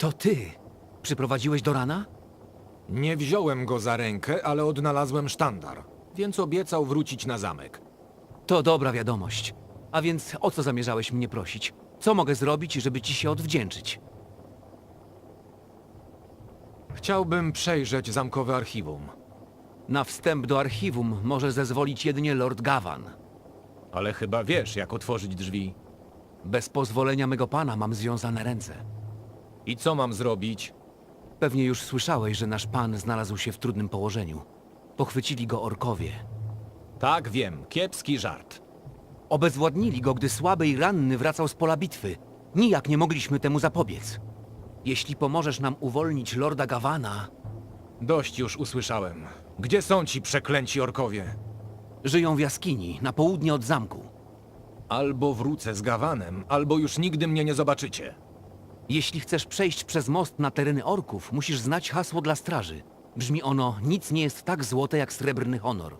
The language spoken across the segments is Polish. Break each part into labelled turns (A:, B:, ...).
A: To ty przyprowadziłeś do rana?
B: Nie wziąłem go za rękę, ale odnalazłem sztandar, więc obiecał wrócić na zamek.
A: To dobra wiadomość. A więc o co zamierzałeś mnie prosić? Co mogę zrobić, żeby ci się odwdzięczyć?
B: Chciałbym przejrzeć zamkowe archiwum.
A: Na wstęp do archiwum może zezwolić jedynie Lord Gavan.
B: Ale chyba wiesz, jak otworzyć drzwi.
A: Bez pozwolenia mego pana mam związane ręce.
B: I co mam zrobić?
A: Pewnie już słyszałeś, że nasz pan znalazł się w trudnym położeniu. Pochwycili go orkowie.
B: Tak, wiem, kiepski żart.
A: Obezwładnili go, gdy słaby i ranny wracał z pola bitwy. Nijak nie mogliśmy temu zapobiec. Jeśli pomożesz nam uwolnić Lorda Gavana,
B: Dość już usłyszałem. Gdzie są ci przeklęci orkowie?
A: żyją w jaskini, na południe od zamku.
B: Albo wrócę z Gawanem, albo już nigdy mnie nie zobaczycie.
A: Jeśli chcesz przejść przez most na tereny orków, musisz znać hasło dla straży. Brzmi ono, nic nie jest tak złote jak srebrny honor.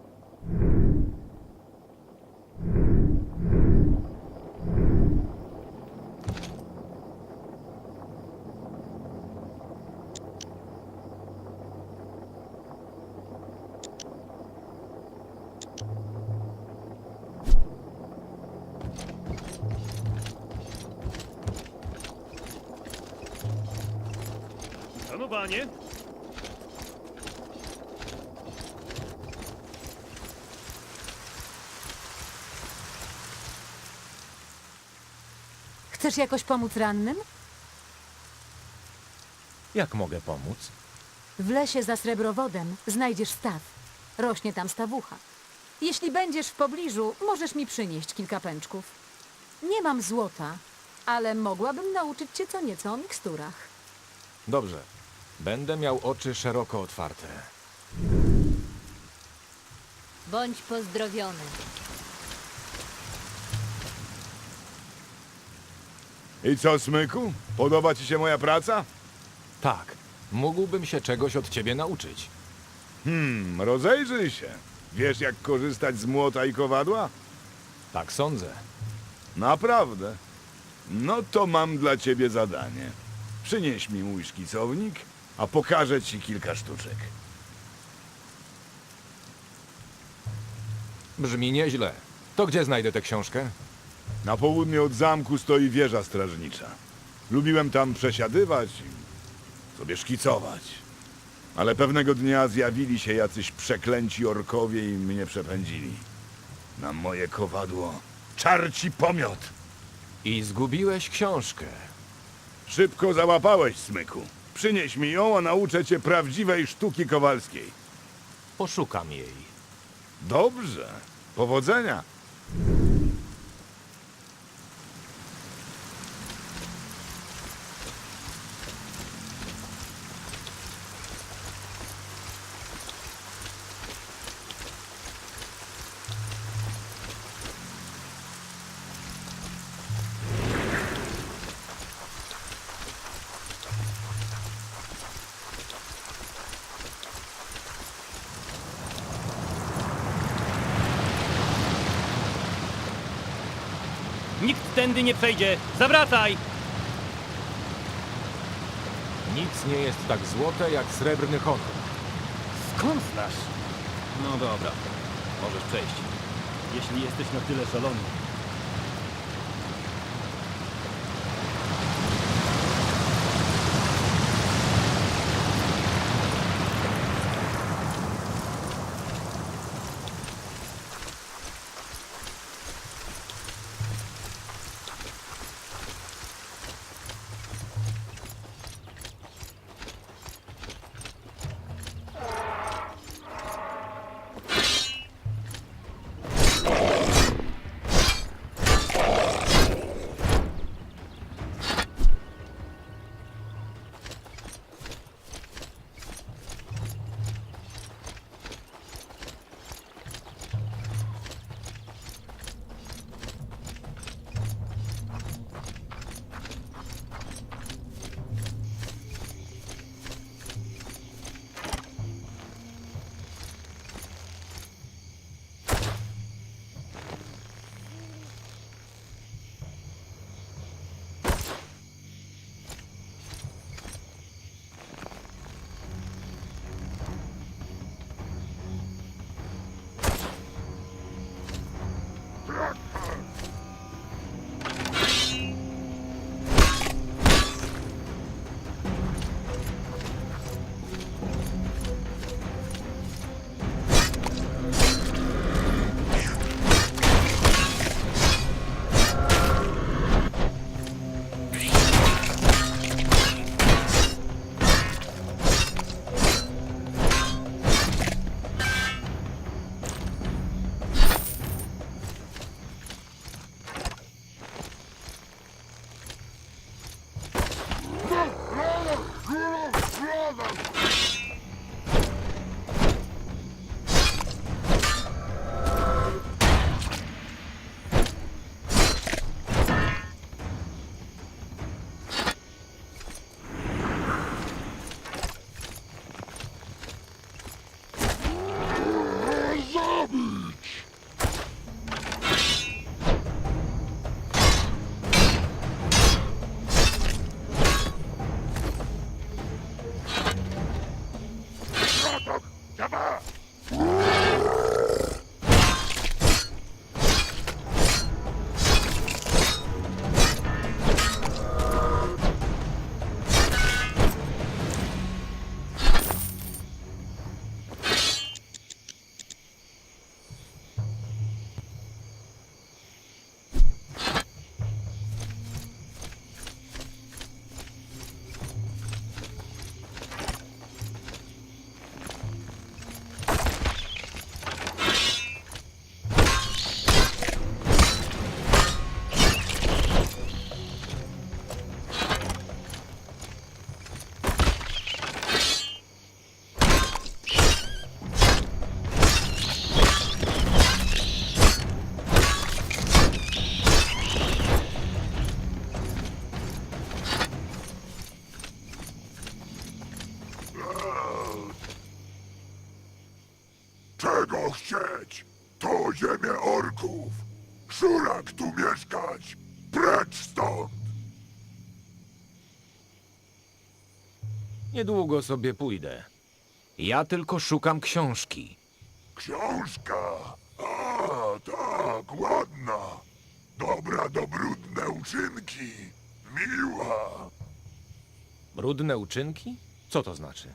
C: Chcesz jakoś pomóc rannym?
B: Jak mogę pomóc?
C: W lesie za srebrowodem znajdziesz staw. Rośnie tam stawucha. Jeśli będziesz w pobliżu, możesz mi przynieść kilka pęczków. Nie mam złota, ale mogłabym nauczyć cię co nieco o miksturach.
B: Dobrze. Będę miał oczy szeroko otwarte.
D: Bądź pozdrowiony.
E: I co, Smyku? Podoba ci się moja praca?
B: Tak, mógłbym się czegoś od ciebie nauczyć.
E: Hmm, rozejrzyj się. Wiesz, jak korzystać z młota i kowadła?
B: Tak sądzę.
E: Naprawdę? No to mam dla ciebie zadanie. Przynieś mi mój szkicownik, a pokażę ci kilka sztuczek.
B: Brzmi nieźle. To gdzie znajdę tę książkę?
E: Na południe od zamku stoi wieża strażnicza. Lubiłem tam przesiadywać i sobie szkicować. Ale pewnego dnia zjawili się jacyś przeklęci orkowie i mnie przepędzili. Na moje kowadło czarci pomiot.
B: I zgubiłeś książkę.
E: Szybko załapałeś, Smyku. Przynieś mi ją, a nauczę cię prawdziwej sztuki kowalskiej.
B: Poszukam jej.
E: Dobrze. Powodzenia.
F: Nikt tędy nie przejdzie! Zawracaj!
B: Nic nie jest tak złote jak srebrny honor.
F: Skąd znasz? No dobra, możesz przejść. Jeśli jesteś na tyle szalony.
B: Niedługo sobie pójdę. Ja tylko szukam książki.
G: Książka. A, tak, ładna. Dobra do brudne uczynki. Miła.
B: Brudne uczynki? Co to znaczy?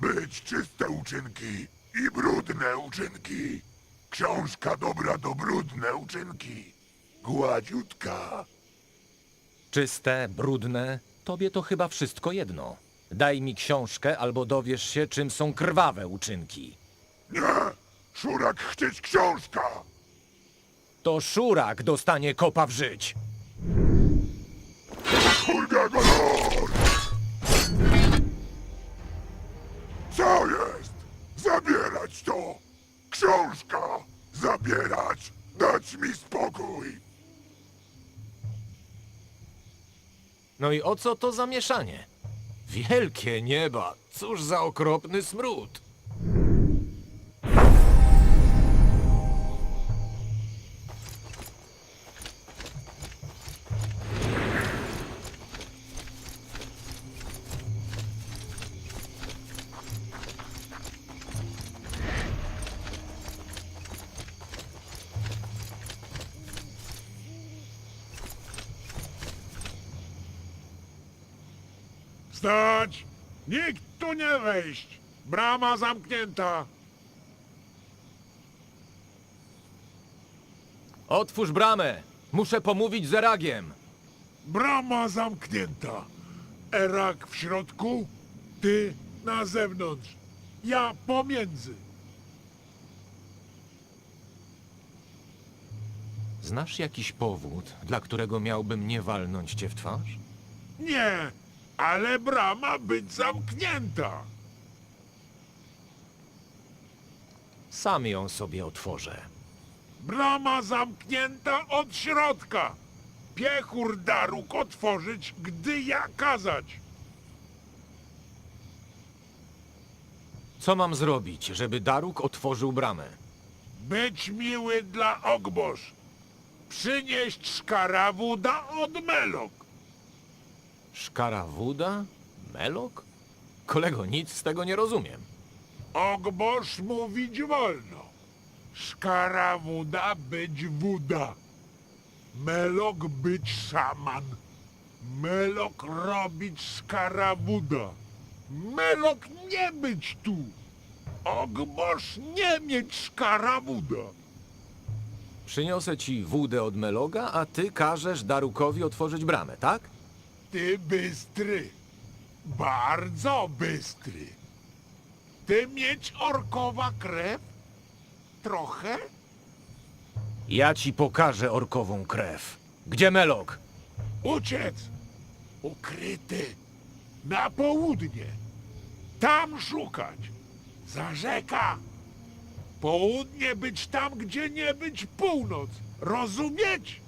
G: Być czyste uczynki i brudne uczynki. Książka dobra do brudne uczynki. Gładziutka.
B: Czyste, brudne, tobie to chyba wszystko jedno. Daj mi książkę, albo dowiesz się, czym są krwawe uczynki.
G: Nie! Szurak chcieć książka!
B: To szurak dostanie kopa w żyć.
G: Golor! Co jest? Zabierać to! Książka! Zabierać! Dać mi spokój!
B: No i o co to zamieszanie? Wielkie nieba, cóż za okropny smród.
G: Stać! Nikt tu nie wejść! Brama zamknięta!
B: Otwórz bramę! Muszę pomówić z Eragiem.
G: Brama zamknięta! Erak w środku, ty na zewnątrz. Ja pomiędzy.
B: Znasz jakiś powód, dla którego miałbym nie walnąć cię w twarz?
G: Nie, ale brama być zamknięta.
B: Sam ją sobie otworzę.
G: Brama zamknięta od środka. Piechur daruk otworzyć, gdy ja kazać.
B: Co mam zrobić, żeby Daruk otworzył bramę?
G: Być miły dla Ogbosz. Przynieść szkarawuda od Melok.
B: Szkarawuda? Melok? Kolego, nic z tego nie rozumiem.
G: Ogbosz mówić wolno. Szkarawuda być wuda. Melok być szaman. Melok robić szkarawuda. Melok nie być tu. Ogbosz nie mieć szkarawuda.
B: Przyniosę ci wódę od Meloga, a ty każesz Darukowi otworzyć bramę, tak?
G: Ty bystry. Bardzo bystry. Ty mieć orkowa krew? Trochę?
B: Ja ci pokażę orkową krew. Gdzie Melog?
G: Uciec! Ukryty! Na południe! Tam szukać! Za rzeka! Południe być tam, gdzie nie być północ! Rozumieć?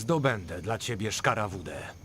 B: Zdobędę dla ciebie szkarawudę.